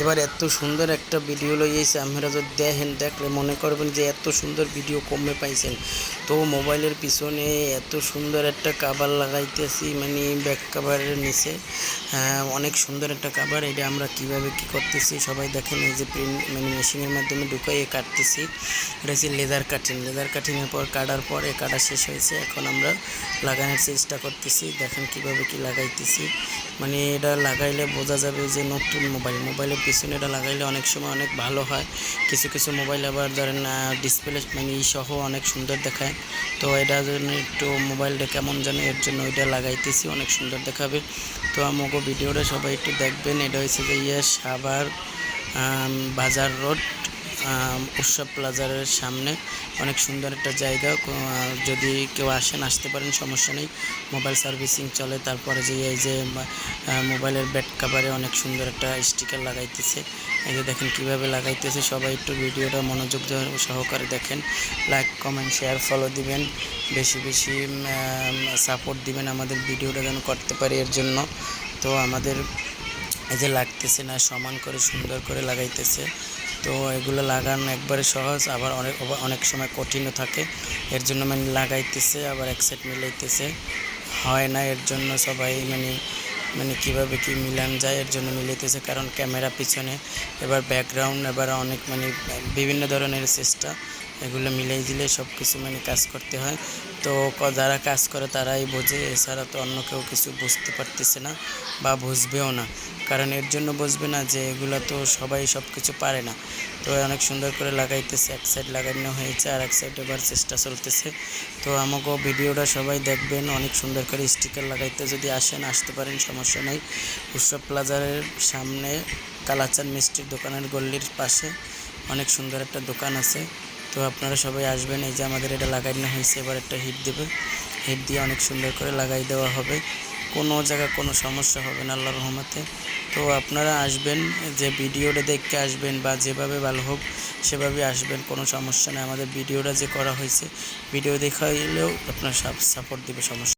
এবার এত সুন্দর একটা ভিডিও লইয়েছে আপনারা যদি দেখেন দেখলে মনে করবেন যে এত সুন্দর ভিডিও কমে পাইছেন। তো মোবাইলের পিছনে এত সুন্দর একটা কাবার লাগাইতেছি মানে ব্যাক কাভারের নিচে। হ্যাঁ, অনেক সুন্দর একটা কাবার এটা আমরা কীভাবে কি করতেছি সবাই দেখেন এই যে প্রিন্ট মানে মেশিনের মাধ্যমে ঢুকাইয়ে কাটতেছি। এটা হচ্ছে লেদার কাটিং লেদার কাটিংয়ের পর কাটার পর এ কাটা শেষ হয়েছে এখন আমরা লাগানোর চেষ্টা করতেছি দেখেন কীভাবে কি লাগাইতেছি। মানে এটা লাগাইলে বোঝা যাবে যে নতুন মোবাইল মোবাইলের পিছনে এটা লাগাইলে অনেক সময় অনেক ভালো হয়। কিছু কিছু মোবাইল আবার ধরেন ডিসপ্লে মানে সহ অনেক সুন্দর দেখায়। তো এটা জন্য একটু মোবাইলটা কেমন জানে এর জন্য ওইটা লাগাইতেছি, অনেক সুন্দর দেখাবে। তো আমাকে ভিডিওটা সবাই একটু দেখবেন। এটা হচ্ছে যে ইয়ে সাভার বাজার রোড উৎসব প্লাজারের সামনে। অনেক সুন্দর একটা জায়গা। যদি কেউ আসেন, আসতে পারেন, সমস্যা নেই। মোবাইল সার্ভিসিং চলে, তারপরে যে এই যে মোবাইলের ব্যাক কাভারে অনেক সুন্দর একটা স্টিকার লাগাইতেছে। এই যে দেখেন কীভাবে লাগাইতেছে। সবাই একটু ভিডিওটা মনোযোগ সহকারে দেখেন। লাইক, কমেন্ট, শেয়ার, ফলো দিবেন। বেশি বেশি সাপোর্ট দিবেন আমাদের ভিডিওটা যেন করতে পারি এর জন্য। তো আমাদের এই যে লাগতেছে না, সমান করে, সুন্দর করে লাগাইতেছে। তো এগুলো লাগানো একবারে সহজ, আবার অনেক অনেক সময় কঠিনও থাকে। এর জন্য মানে লাগাইতেছে, আবার এক সাইড মিলাইতেছে। হয় না, এর জন্য সবাই মানে মানে কীভাবে কি মিলান যায়, এর জন্য মিলাইতেছে। কারণ ক্যামেরা পিছনে, এবার ব্যাকগ্রাউন্ড এবার অনেক মানে বিভিন্ন ধরনের চেষ্টা, এগুলো মিলাই দিলে সব কিছু মানে কাজ করতে হয়। তো যারা কাজ করে তারাই বোঝে, এছাড়া তো অন্য কেউ কিছু বুঝতে পারতেছে না বা বুঝবেও না। কারণ এর জন্য বুঝবে না যে এগুলো তো সবাই সব কিছু পারে না। তো অনেক সুন্দর করে লাগাইতেছে, এক সাইড লাগানো হয়েছে আর এক সাইড এবার চেষ্টা চলতেছে। তো আমাকেও ভিডিওটা সবাই দেখবেন, অনেক সুন্দর করে স্টিকার লাগাইতে যদি আসেন, আসতে পারেন, সমস্যা নেই। উৎসব প্লাজারের সামনে কালাচান মিষ্টির দোকানের গল্লির পাশে অনেক সুন্দর একটা দোকান আছে। তো আপনারা সবাই আসবেন, এই যে আমাদের এটা লাগানো হয়েছে, এবার একটা হিট দেবে। হিট দিয়ে অনেক সুন্দর করে লাগাই দেওয়া হবে। কোনো জায়গায় কোনো সমস্যা হবে না, আল্লাহর রহমতে। তো আপনারা আসবেন, যে ভিডিওটা দেখতে আসবেন বা যেভাবে ভালো হোক সেভাবে আসবেন, কোনো সমস্যা নেই। আমাদের ভিডিওটা যে করা হয়েছে, ভিডিও দেখাইলেও আপনার সাপোর্ট দেবে, সমস্যা